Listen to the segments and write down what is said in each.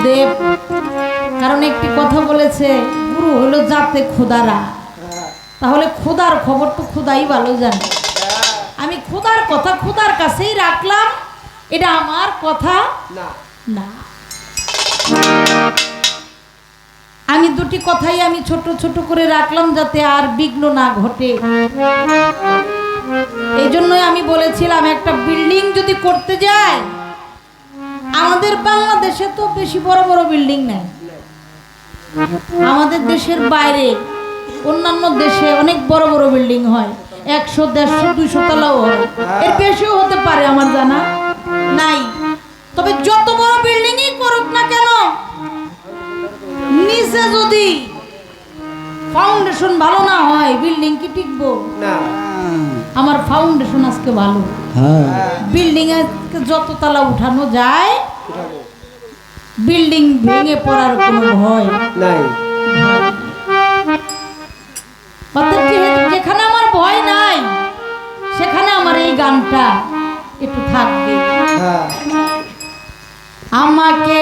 গুরুদেব কারণ একটি কথা বলেছে গুরু হলো যাতে খোদারা তাহলে খোদার খবর তো খোদাই ভালো জানে। আমি খোদার কথা খোদার কাছেই রাখলাম এটা আমার কথা না। না। আমি দুটি কথাই আমি ছোট ছোট করে রাখলাম যাতে আর বিঘ্ন না ঘটে। এই জন্যই আমি বলেছিলাম একটা বিল্ডিং যদি করতে যায় আমাদের বাংলাদেশে তো বেশি বড় বড় বিল্ডিং নেই। আমাদের দেশের বাইরে অন্যান্য দেশে অনেক বড় বড় বিল্ডিং হয়। একশো দেড়শো দুইশো তলাও হয়। এর বেশিও হতে পারে আমার জানা নাই। তবে যত বড় বিল্ডিংই করুক না কেন নিচে যদি ফাউন্ডেশন ভালো না হয় বিল্ডিং কি টিকবো? আমার ফাউন্ডেশন আজকে ভালো। হ্যাঁ। বিল্ডিং এ যত তলা উঠানো যায় বিল্ডিং ভেঙে পড়ার কোনো ভয়? নাই। অর্থাৎ যেখানে আমার ভয় নাই সেখানে আমার এই গানটা একটু থাকবে। হ্যাঁ। আমাকে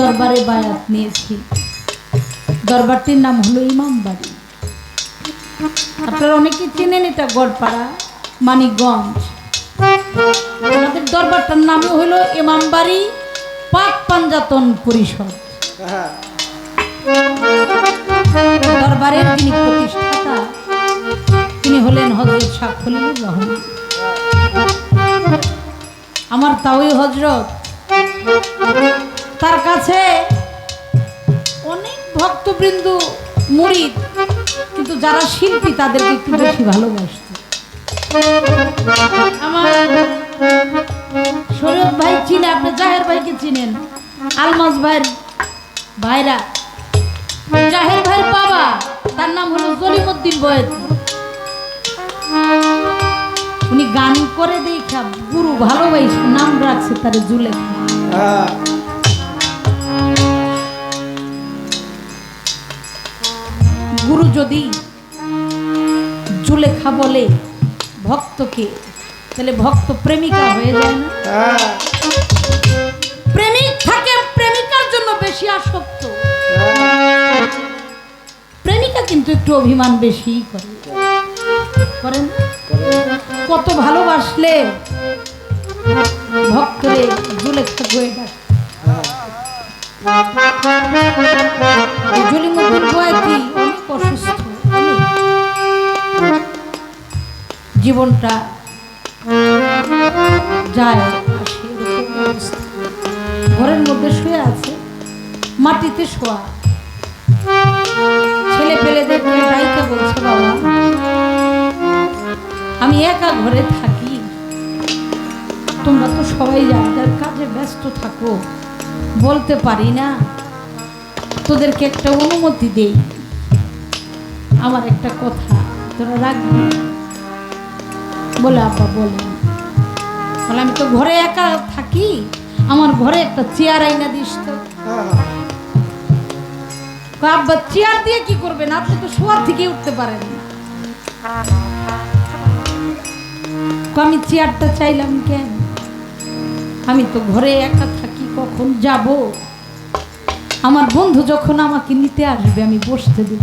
দরবারে বায়াত নিয়েছি। দরবারটির নাম হলো ইমামবাড়ি। আপনারা অনেকে চেনেন এটা গড়পাড়া, মানিকগঞ্জ। আমাদের দরবারটার নাম হলো ইমামবাড়ি, পাক পাঞ্জাতন পরিষদ। দরবারের যিনি প্রতিষ্ঠাতা, তিনি হলেন হজরত রহমান। আমার তাওই হজরত তার কাছে অনেক ভক্তবৃন্দ মুরিদ, কিন্তু যারা শিল্পী তাদেরকে একটু বেশি ভালোবাসত। আমার শরীয়ত ভাই চিনে, আপনি জাহের ভাইকে চিনেন, আলমাজ ভাইয়ের ভাইরা। জাহের ভাইয়ের বাবা, তার নাম হলো জলিমুদ্দিন বয়েদ উনি গান করে দেখা, গুরু ভালোবাসে, নাম রাখছে তার জুলে গুরু যদি জুলেখা বলে ভক্তকে তাহলে ভক্ত প্রেমিকা হয়ে যায় না? হ্যাঁ। প্রেমিক থাকে প্রেমিকার জন্য বেশি আসক্ত। প্রেমিকা কিন্তু একটু অভিমান বেশি করে। করেন কত ভালোবাসলে ভক্তরে জুলেখা গয়ে ডাক জীবনটা যায়। ঘরের মধ্যে শুয়ে আছে, মাটিতে শোয়া। ছেলে পেলেদেরকে ডাইকে বলছে, বাবা, আমি একা ঘরে থাকি। তোমরা তো সবাই যার যার কাজে ব্যস্ত থাকো। বলতে পারি না। তোদেরকে একটা অনুমতি দেই। আমার একটা কথা তোরা রাখবি? বলে আব্বা বলেন বলে, আমি তো ঘরে একা থাকি। আমার ঘরে একটা চেয়ার আইনা দিস তো। আব্বা, চেয়ার দিয়ে কি করবেন? আপনি তো শোয়ার থেকে উঠতে পারেন আমি চেয়ারটা চাইলাম কেন? আমি তো ঘরে একা থাকি, কখন যাব? আমার বন্ধু যখন আমাকে নিতে আসবে, আমি বসতে দেব।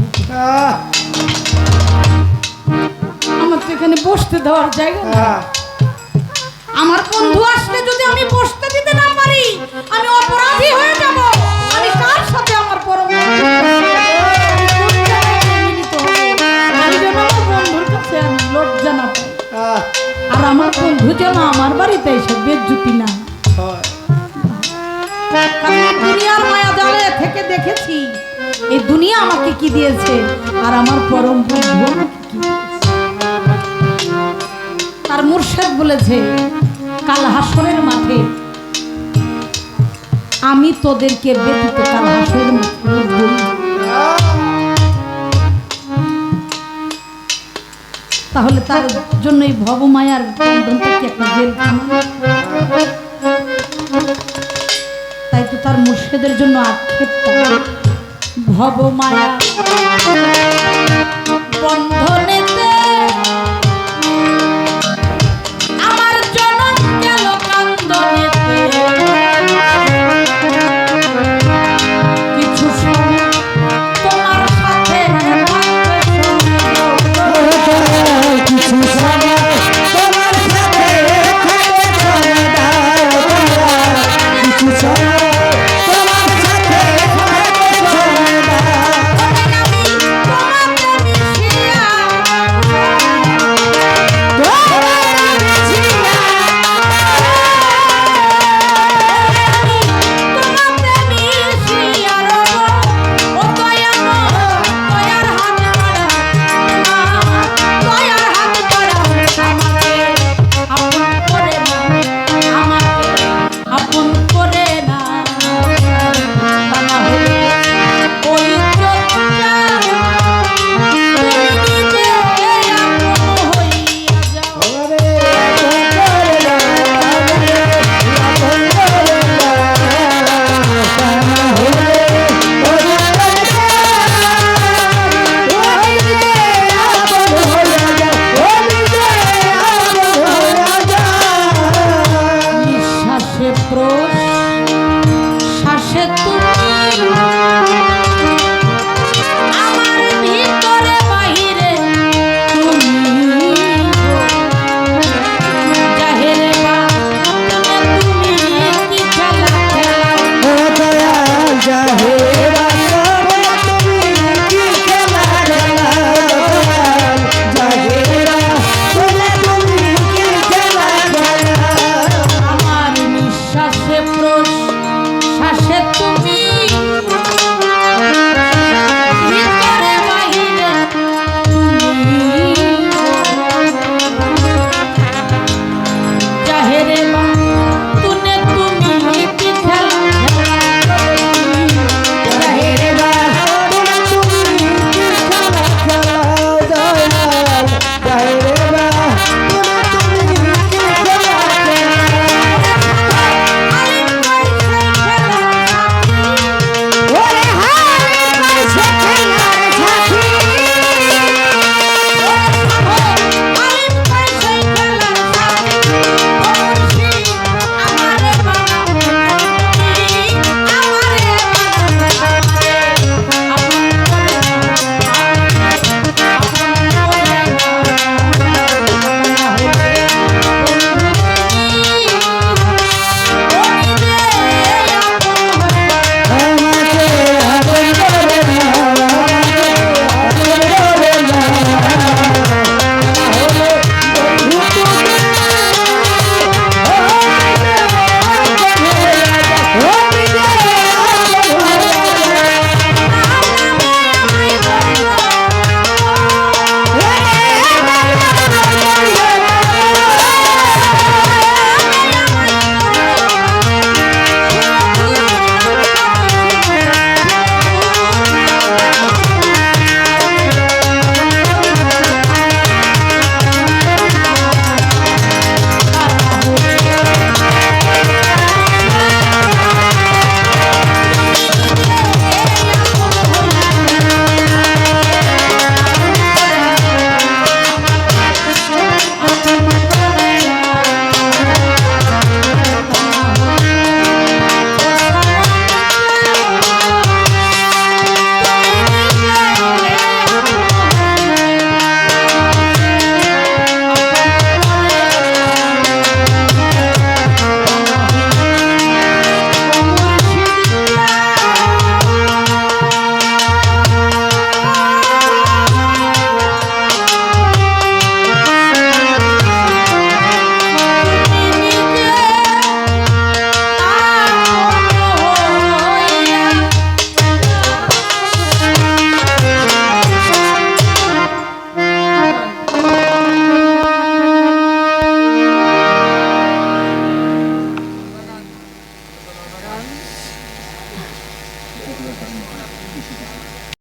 আমার তো এখানে বসতে দেওয়ার জায়গা আমার বন্ধু আসলে যদি আমি বসতে দিতে না পারি আমি অপরাধী হয়ে যাব। আমি কার সাথে আমার পরম বন্ধুর কাছে আমি লজ্জা না আর আমার বন্ধু যেন আমার বাড়িতে এসে বেজ্জুতি না দুনিয়ার মায়া জালে থেকে দেখেছি এই দুনিয়া আমাকে কি দিয়েছে? আর আমার পরম বন্ধু আমাকে কি দিয়েছে? তার মুর্শেদ বলেছে, কাল হাসরের মাঠে আমি তোদেরকে ব্যতীত কাল হাসরের তাহলে তার জন্য এই ভবমায়ার একটা জেলখানা তাই তো তার মুর্শেদের জন্য আক্ষেপটা ভবমায়া